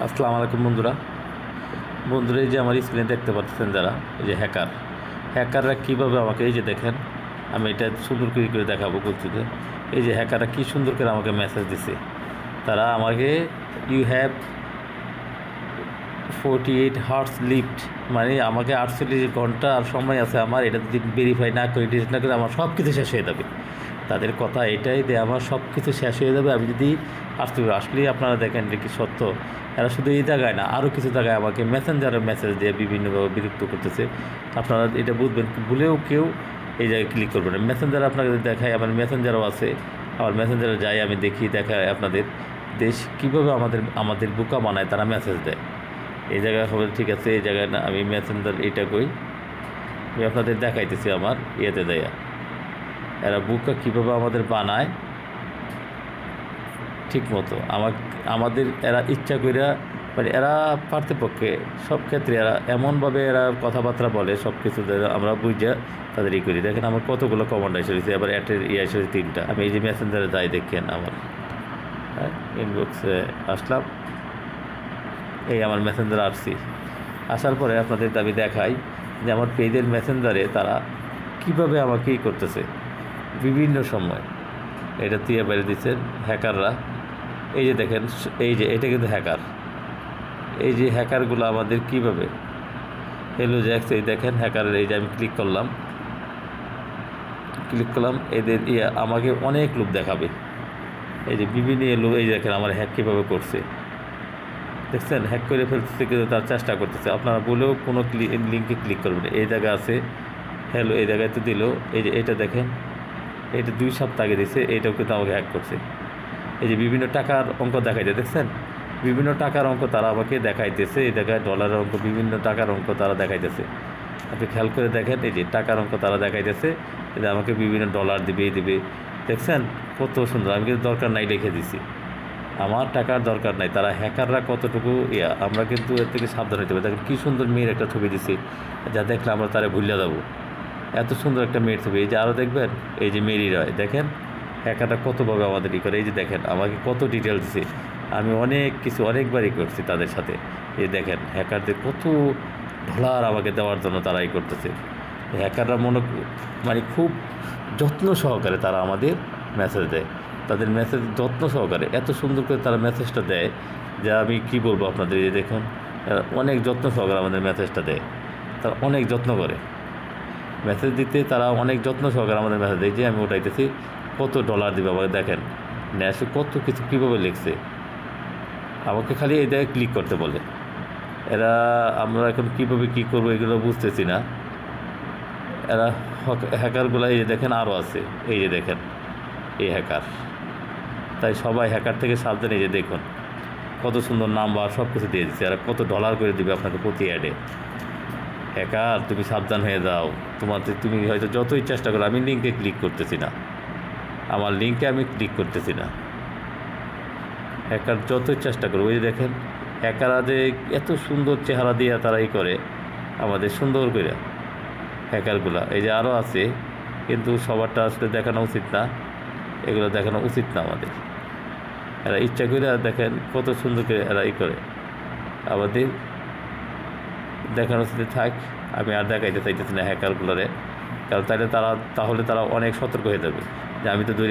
আসসালামু আলাইকুম বন্ধুরা। বন্ধুরা, এই যে আমার স্ক্রিনে দেখতে পাচ্ছেন যারা, এই যে হ্যাকার হ্যাকাররা কীভাবে আমাকে, এই যে দেখেন, আমি এটা সুন্দর করে করে দেখাবো বলছিতে এই যে হ্যাকাররা কী সুন্দর করে আমাকে মেসেজ দিছে। তারা আমাকে you have forty eight hearts left মানে আমাকে আটচল্লিশ ঘণ্টা আর সময় আছে আমার, এটা যদি ভেরিফাই না করে ডিলিট না করে আমার সব কিছু শেষ হয়ে যাবে। তাদের কথা এটাই যে আমার সব কিছু শেষ হয়ে যাবে। আমি যদি আসতে আসলেই আপনারা দেখেন যে কি সত্য? এরা শুধু এই জায়গায় না আরও কিছু জায়গায় আমাকে মেসেঞ্জারের মেসেজ দিয়ে বিভিন্নভাবে বিরক্ত করতেছে। আপনারা এটা বুঝবেন, ভুলেও কেউ এই জায়গায় ক্লিক করবেন মেসেঞ্জার আপনাকে দেখায় আমার মেসেঞ্জারও আছে, আবার মেসেঞ্জারে যাই, আমি দেখি, দেখায় আপনাদের। দেশ কীভাবে আমাদের আমাদের বোকা বানায়, তারা মেসেজ দেয়। এই জায়গায় হবে ঠিক আছে, এই জায়গায় না, আমি মেসেঞ্জার এটা কই, আমি আপনাদের দেখাইতেছি আমার ইয়েতে দেয়া এরা বুকা কীভাবে আমাদের বানায়? ঠিক মতো। আমার আমাদের এরা ইচ্ছা কইরা মানে এরা পার্থপক্ষে, সব ক্ষেত্রে এরা এমনভাবে এরা কথাবার্তা বলে, সব কিছু আমরা বুঝে তাদের ই করি। দেখেন আমার কতগুলো কমান্ড এসে এবার অ্যাটের ইয়ে এসে তিনটা। আমি এই যে মেসেঞ্জারে যাই, দেখেন আমার। হ্যাঁ ইনবক্সে আসলাম। এই আমার মেসেঞ্জার আসছি। আসার পরে আপনাদের দাবি দেখাই যে আমার পেজের মেসেঞ্জারে তারা কীভাবে আমাকে ই করতেছে। বিভিন্ন সময়। এটা দিয়ে বেড়ে দিচ্ছেন হ্যাকাররা। এই যে দেখেন, এই যে, এটা কিন্তু হ্যাকার। এই যে হ্যাকারগুলো আমাদের কীভাবে? হেলো জ্যাক্স এই দেখেন হ্যাকারের, এই যে আমি ক্লিক করলাম। ক্লিক করলাম, এদের ইয়ে আমাকে অনেক লোক দেখাবে। এই যে বিভিন্ন লোক, এই দেখেন আমার হ্যাক কীভাবে করছে। দেখছেন? হ্যাক করে ফেলতেছে কিন্তু তার চেষ্টা করতেছে। আপনারা বলেও কোনো লিঙ্কে ক্লিক করবেন এই জায়গায় আছে। হ্যালো এই জায়গায় তো দিল। এই যে এটা দেখেন। এটা দুই সপ্তাহ আগে দিছে এইটাও কিন্তু আমাকে হ্যাক করছে। এই যে বিভিন্ন টাকার অঙ্ক দেখাইতে দেখছেন? বিভিন্ন টাকার অঙ্ক তারা আমাকে দেখাইতেছে, এই জায়গায় ডলারের অঙ্ক, বিভিন্ন টাকার অঙ্ক তারা দেখাইতেছে। আপনি খেয়াল করে দেখেন, এই যে টাকার অঙ্ক তারা দেখাইতেছে, এটা আমাকে বিভিন্ন ডলার দিবে, এই দিবে। দেখছেন? কত সুন্দর, আমি কিন্তু দরকার নাই লিখে দিছি। আমার টাকার দরকার নাই, তারা হ্যাকাররা কতটুকু, ইয়া, আমরা কিন্তু এর থেকে সাবধান হতে হবে দেখেন কী সুন্দর মেয়ের একটা ছবি দিছি, যা দেখলে আমরা তারা ভুলিয়া যাব। এত সুন্দর একটা মেয়ের ছবি। এই যে আরও দেখবেন, এই যে মেরি রয়, দেখেন? হ্যাকারটা কতভাবে আমাদের ই করে। এই যে দেখেন, আমাকে কত ডিটেল দিছে। আমি অনেক কিছু অনেকবারই করছি তাদের সাথে। এই দেখেন, হ্যাকারদের কত ডলার আমাকে দেওয়ার জন্য তারা ই করতেছে। হ্যাকাররা মনে মানে খুব যত্ন সহকারে তারা আমাদের মেসেজ দেয়। তাদের মেসেজ যত্ন সহকারে এত সুন্দর করে তারা মেসেজটা দেয় যা আমি কি বলব আপনাদের? এই দেখুন অনেক যত্ন সহকারে আমাদের মেসেজটা দেয়। তারা অনেক যত্ন করে। মেসেজ দিতে তারা অনেক যত্ন সহকারে আমাদের মেসেজ দেয় যে আমি ওটাইতেছি কত ডলার দিবে আমাকে দেখেন। ন্যাশে কত কিছু কীভাবে লিখছে। আমাকে খালি এই জায়গায় ক্লিক করতে বলে। এরা, আমরা এখন কীভাবে কী করব এগুলো বুঝতেছি না। এরা হ্যাকারগুলো এই যে দেখেন আরও আছে, এই যে দেখেন, এই হ্যাকার। তাই সবাই হ্যাকার থেকে সাবধানে যে দেখুন, কত সুন্দর নাম্বার সব কিছু দিয়ে দিচ্ছে। আর কত ডলার করে দিবে আপনাকে প্রতি অ্যাডে হ্যাকার, তুমি সাবধান হয়ে যাও। তোমার তুমি হয়তো যতই চেষ্টা করো, আমি লিঙ্কে ক্লিক করতেছি না। আমার লিঙ্কে আমি ক্লিক করতেছি না। হ্যাকার যতই চেষ্টা করো ওই দেখেন, হ্যাকাররা যে এত সুন্দর চেহারা দিয়ে তারা ই করে, আমাদের সুন্দর করে। হ্যাকারগুলা, এই যে আরও আছে, কিন্তু সবারটা আসলে দেখানো উচিত না। এগুলো দেখানো উচিত না আমাদের। এরা ইচ্ছা করে দেখেন, কত সুন্দর করে এরা ই করে। আমাদের দেখানো উচিত থাক, আমি আর দেখাইতে চাইতেছি না হ্যাকারগুলোরে। কারণ তাহলে তারা তাহলে তারা অনেক সতর্ক হয়ে যাবে। যে আমি তো দূরে